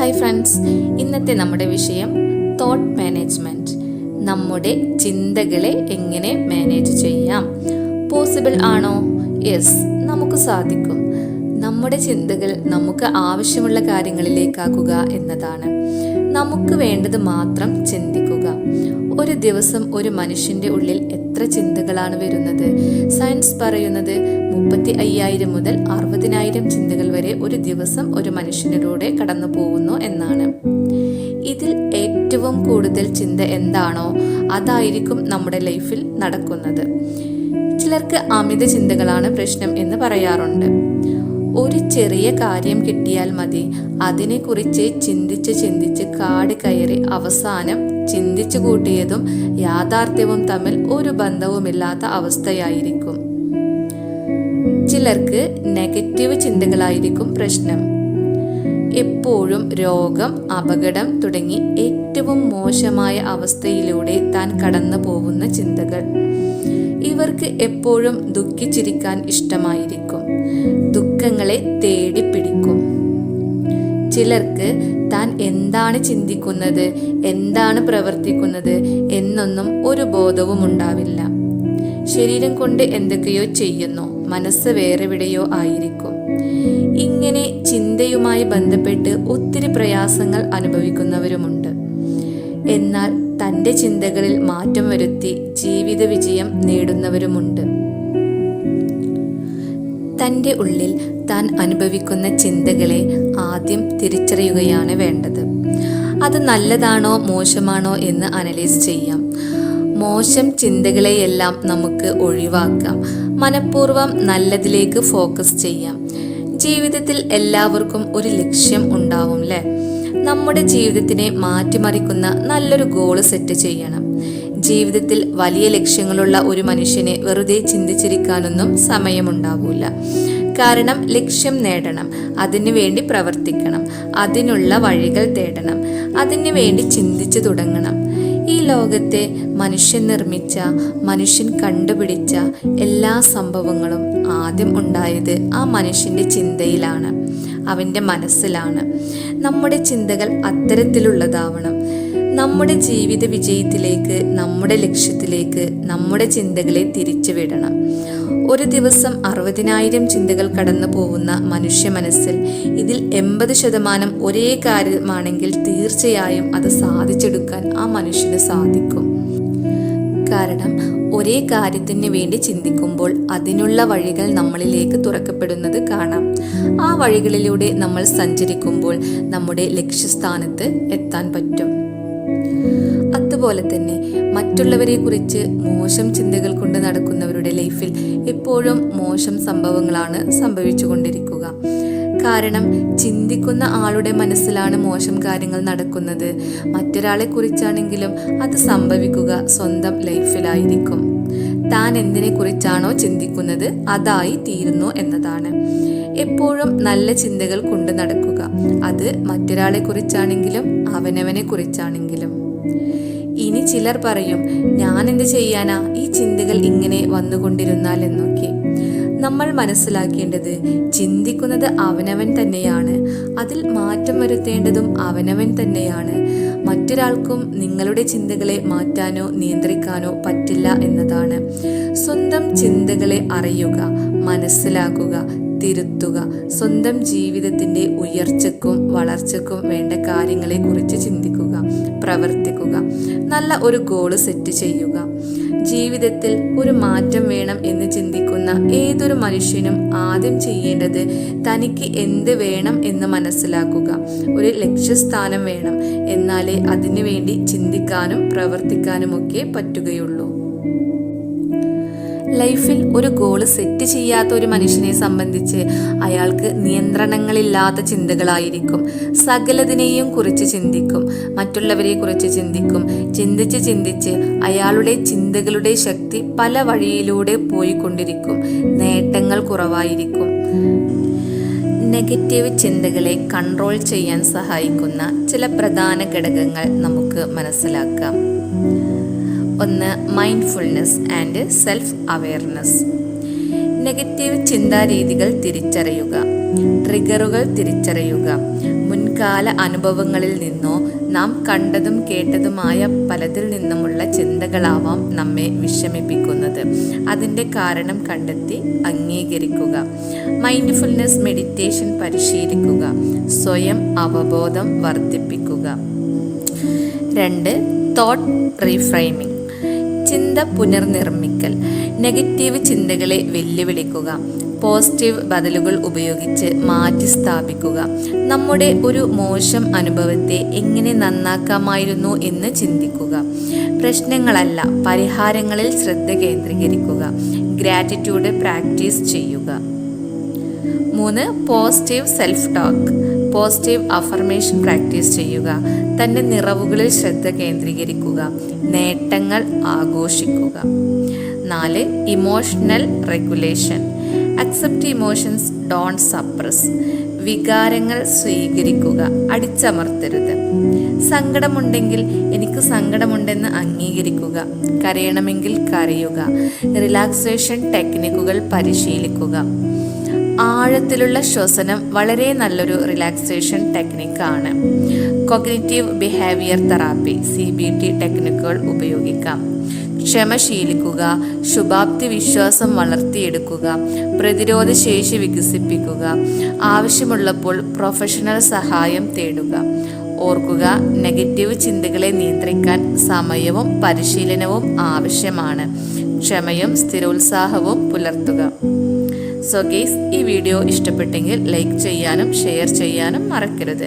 Hi friends ഇന്നത്തെ നമ്മുടെ വിഷയം തോട്ട് മാനേജ്മെന്റ് നമ്മുടെ ചിന്തകളെ എങ്ങനെ മാനേജ് ചെയ്യാം? പോസിബിൾ ആണോ? യെസ് നമുക്ക് സാധിക്കും. നമ്മുടെ ചിന്തകൾ നമുക്ക് ആവശ്യമുള്ള കാര്യങ്ങളിലേക്കാക്കുക എന്നതാണ്. നമുക്ക് വേണ്ടത് മാത്രം ചിന്തിക്കുക. ഒരു ദിവസം ഒരു മനുഷ്യന്റെ ഉള്ളിൽ എത്ര ചിന്തകളാണ് വരുന്നത്? സയൻസ് പറയുന്നത് മുപ്പത്തി അയ്യായിരം മുതൽ അറുപതിനായിരം ചിന്തകൾ വരെ ഒരു ദിവസം ഒരു മനുഷ്യനിലൂടെ കടന്നു പോകുന്നു എന്നാണ്. ഇതിൽ ഏറ്റവും കൂടുതൽ ചിന്ത എന്താണോ അതായിരിക്കും നമ്മുടെ ലൈഫിൽ നടക്കുന്നത്. ചിലർക്ക് അമിത ചിന്തകളാണ് പ്രശ്നം എന്ന് പറയാറുണ്ട്. ഒരു ചെറിയ കാര്യം കിട്ടിയാൽ മതി. അതിനെക്കുറിച്ച് ചിന്തിച്ച് ചിന്തിച്ച് കാട് കയറി അവസാനം ചിന്തിച്ചു കൂട്ടിയതും യാഥാർത്ഥ്യവും തമ്മിൽ ഒരു ബന്ധവുമില്ലാത്ത അവസ്ഥയായിരിക്കും. ചിലർക്ക് നെഗറ്റീവ് ചിന്തകളായിരിക്കും പ്രശ്നം. എപ്പോഴും രോഗം അപകടം തുടങ്ങി ഏറ്റവും മോശമായ അവസ്ഥയിലൂടെ താൻ കടന്നു പോകുന്ന ചിന്തകൾ. ഇവർക്ക് എപ്പോഴും ദുഃഖിച്ചിരിക്കാൻ ഇഷ്ടമായിരിക്കും. ദുഃഖങ്ങളെ തേടി പിടിക്കും. ചിലർക്ക് താൻ എന്താണ് ചിന്തിക്കുന്നത് എന്താണ് പ്രവർത്തിക്കുന്നത് എന്നൊന്നും ഒരു ബോധവും ഉണ്ടാവില്ല. ശരീരം കൊണ്ട് എന്തൊക്കെയോ ചെയ്യുന്നു മനസ്സ് വേറെവിടെയോ ആയിരിക്കും. ഇങ്ങനെ ചിന്തയുമായി ബന്ധപ്പെട്ട് ഒത്തിരി പ്രയാസങ്ങൾ അനുഭവിക്കുന്നവരുമുണ്ട്. എന്നാൽ തന്റെ ചിന്തകളിൽ മാറ്റം വരുത്തി ജീവിത വിജയം നേടുന്നവരുമുണ്ട്. തന്റെ ഉള്ളിൽ താൻ അനുഭവിക്കുന്ന ചിന്തകളെ ആദ്യം തിരിച്ചറിയുകയാണ് വേണ്ടത്. അത് നല്ലതാണോ മോശമാണോ എന്ന് അനലൈസ് ചെയ്യാം. മോശം ചിന്തകളെയെല്ലാം നമുക്ക് ഒഴിവാക്കാം. മനഃപൂർവം നല്ലതിലേക്ക് ഫോക്കസ് ചെയ്യാം. ജീവിതത്തിൽ എല്ലാവർക്കും ഒരു ലക്ഷ്യം ഉണ്ടാവും അല്ലേ നമ്മുടെ ജീവിതത്തിനെ മാറ്റിമറിക്കുന്ന നല്ലൊരു ഗോൾ സെറ്റ് ചെയ്യണം. ജീവിതത്തിൽ വലിയ ലക്ഷ്യങ്ങളുള്ള ഒരു മനുഷ്യനെ വെറുതെ ചിന്തിച്ചിരിക്കാനൊന്നും സമയമുണ്ടാവില്ല കാരണം ലക്ഷ്യം നേടണം അതിനു വേണ്ടി പ്രവർത്തിക്കണം അതിനുള്ള വഴികൾ തേടണം അതിനു വേണ്ടി ചിന്തിച്ചു തുടങ്ങണം. ഈ ലോകത്തെ മനുഷ്യൻ നിർമ്മിച്ച മനുഷ്യൻ കണ്ടുപിടിച്ച എല്ലാ സംഭവങ്ങളും ആദ്യം ഉണ്ടായത് ആ മനുഷ്യന്റെ ചിന്തയിലാണ് അവന്റെ മനസ്സിലാണ്. നമ്മുടെ ചിന്തകൾ അത്തരത്തിലുള്ളതാവണം. നമ്മുടെ ജീവിത വിജയത്തിലേക്ക് നമ്മുടെ ലക്ഷ്യത്തിലേക്ക് നമ്മുടെ ചിന്തകളെ തിരിച്ചു വിടണം ഒരു ദിവസം അറുപതിനായിരം ചിന്തകൾ കടന്നു പോകുന്ന മനുഷ്യ മനസ്സിൽ ഇതിൽ എൺപത് ശതമാനം ഒരേ കാര്യമാണെങ്കിൽ തീർച്ചയായും അത് സാധിച്ചെടുക്കാൻ ആ മനുഷ്യന് സാധിക്കും. കാരണം ഒരേ കാര്യത്തിന് വേണ്ടി ചിന്തിക്കുമ്പോൾ അതിനുള്ള വഴികൾ നമ്മളിലേക്ക് തുറക്കപ്പെടുന്നത് കാണാം. ആ വഴികളിലൂടെ നമ്മൾ സഞ്ചരിക്കുമ്പോൾ നമ്മുടെ ലക്ഷ്യസ്ഥാനത്ത് എത്താൻ പറ്റും. അതുപോലെ തന്നെ മറ്റുള്ളവരെ കുറിച്ച് മോശം ചിന്തകൾ കൊണ്ട് നടക്കുന്നവരുടെ ലൈഫിൽ എപ്പോഴും മോശം സംഭവങ്ങളാണ് സംഭവിച്ചുകൊണ്ടിരിക്കുക. കാരണം ചിന്തിക്കുന്ന ആളുടെ മനസ്സിലാണ് മോശം കാര്യങ്ങൾ നടക്കുന്നത്. മറ്റൊരാളെ കുറിച്ചാണെങ്കിലും അത് സംഭവിക്കുക സ്വന്തം ലൈഫിലായിരിക്കും. താൻ എന്തിനെ കുറിച്ചാണോ ചിന്തിക്കുന്നത് അതായി തീരുന്നു എന്നതാണ്. എപ്പോഴും നല്ല ചിന്തകൾ കൊണ്ട് നടക്കുക. അത് മറ്റൊരാളെ കുറിച്ചാണെങ്കിലും അവനവനെ കുറിച്ചാണെങ്കിലും. ഇനി ചിലർ പറയും ഞാൻ എന്ത് ചെയ്യാനാ? ഈ ചിന്തകൾ ഇങ്ങനെ വന്നുകൊണ്ടിരുന്നാൽ എന്നൊക്കെ. നമ്മൾ മനസ്സിലാക്കേണ്ടത് ചിന്തിക്കുന്നത് അവനവൻ തന്നെയാണ്. അതിൽ മാറ്റം വരുത്തേണ്ടതും അവനവൻ തന്നെയാണ്. മറ്റൊരാൾക്കും നിങ്ങളുടെ ചിന്തകളെ മാറ്റാനോ നിയന്ത്രിക്കാനോ പറ്റില്ല എന്നതാണ്. സ്വന്തം ചിന്തകളെ അറിയുക മനസ്സിലാക്കുക തിരുത്തുക സ്വന്തം ജീവിതത്തിന്റെ ഉയർച്ചക്കും വളർച്ചക്കും വേണ്ട കാര്യങ്ങളെക്കുറിച്ച് ചിന്തിക്കുക. പ്രവർത്തിക്കുക. നല്ല ഒരു ഗോൾ സെറ്റ് ചെയ്യുക. ജീവിതത്തിൽ ഒരു മാറ്റം വേണം എന്ന് ചിന്തിക്കുന്ന ഏതൊരു മനുഷ്യനും ആദ്യം ചെയ്യേണ്ടത് തനിക്ക് എന്ത് വേണം എന്ന് മനസ്സിലാക്കുക. ഒരു ലക്ഷ്യസ്ഥാനം വേണം. എന്നാലേ അതിനുവേണ്ടി ചിന്തിക്കാനും പ്രവർത്തിക്കാനുമൊക്കെ പറ്റുകയുള്ളൂ. ലൈഫിൽ ഒരു ഗോൾ സെറ്റ് ചെയ്യാത്ത ഒരു മനുഷ്യനെ സംബന്ധിച്ച് അയാൾക്ക് നിയന്ത്രണങ്ങളില്ലാത്ത ചിന്തകളായിരിക്കും. സകലതിനെയും കുറിച്ച് ചിന്തിക്കും മറ്റുള്ളവരെ കുറിച്ച് ചിന്തിക്കും. ചിന്തിച്ച് ചിന്തിച്ച് അയാളുടെ ചിന്തകളുടെ ശക്തി പല വഴിയിലൂടെ പോയിക്കൊണ്ടിരിക്കും. നേട്ടങ്ങൾ കുറവായിരിക്കും. നെഗറ്റീവ് ചിന്തകളെ കൺട്രോൾ ചെയ്യാൻ സഹായിക്കുന്ന ചില പ്രധാന ഘടകങ്ങൾ നമുക്ക് മനസ്സിലാക്കാം. ഒന്ന് mindfulness and self awareness negative ചിന്താരീതികൾ തിരിച്ചറിയുക. ട്രിഗറുകൾ തിരിച്ചറിയുക. മുൻകാല അനുഭവങ്ങളിൽ നിന്നോ നാം കണ്ടതും കേട്ടതുമായ പലതിൽ നിന്നുമുള്ള ചിന്തകളാവാം നമ്മെ വിഷമിപ്പിക്കുന്നത്. അതിന്റെ കാരണം കണ്ടെത്തി അംഗീകരിക്കുക. മൈൻഡ്ഫുൾനെസ് മെഡിറ്റേഷൻ പരിശീലിക്കുക. സ്വയം അവബോധം വർദ്ധിപ്പിക്കുക. രണ്ട് തോട്ട് റീഫ്രൈമിംഗ് ചിന്ത പുനർനിർമ്മിക്കൽ. നെഗറ്റീവ് ചിന്തകളെ വെല്ലുവിളിക്കുക. പോസിറ്റീവ് ബദലുകൾ ഉപയോഗിച്ച് മാറ്റി സ്ഥാപിക്കുക. നമ്മുടെ ഒരു മോശം അനുഭവത്തെ എങ്ങനെ നന്നാക്കാമായിരുന്നു എന്ന് ചിന്തിക്കുക. പ്രശ്നങ്ങളല്ല പരിഹാരങ്ങളിൽ ശ്രദ്ധ കേന്ദ്രീകരിക്കുക. ഗ്രാറ്റിറ്റ്യൂഡ് പ്രാക്ടീസ് ചെയ്യുക. മൂന്ന് positive self talk. Positive affirmation practice ചെയ്യുക. തന്റെ നിറവുകളിൽ ശ്രദ്ധ കേന്ദ്രീകരിക്കുക. നേട്ടങ്ങൾ ആഘോഷിക്കുക. നാല് emotional regulation accept emotions don't suppress വികാരങ്ങൾ സ്വീകരിക്കുക. അടിച്ചമർത്തരുത്. സങ്കടമുണ്ടെങ്കിൽ എനിക്ക് സങ്കടമുണ്ടെന്ന് അംഗീകരിക്കുക. കരയണമെങ്കിൽ കരയുക. റിലാക്സേഷൻ ടെക്നിക്കുകൾ പരിശീലിക്കുക. ആഴത്തിലുള്ള ശ്വസനം വളരെ നല്ലൊരു relaxation ടെക്നിക്കാണ് cognitive behaviour therapy C B T ടെക്നിക്കുകൾ ഉപയോഗിക്കാം. ക്ഷമ ശീലിക്കുക ശുഭാപ്തി വിശ്വാസം വളർത്തിയെടുക്കുക പ്രതിരോധ ശേഷി വികസിപ്പിക്കുക ആവശ്യമുള്ളപ്പോൾ പ്രൊഫഷണൽ സഹായം തേടുക. ഓർക്കുക നെഗറ്റീവ് ചിന്തകളെ നിയന്ത്രിക്കാൻ സമയവും പരിശീലനവും ആവശ്യമാണ്. ക്ഷമയും സ്ഥിരോത്സാഹവും പുലർത്തുക. സോ ഗെയ്സ് ഈ വീഡിയോ ഇഷ്ടപ്പെട്ടെങ്കിൽ ലൈക്ക് ചെയ്യാനും ഷെയർ ചെയ്യാനും മറക്കരുത്.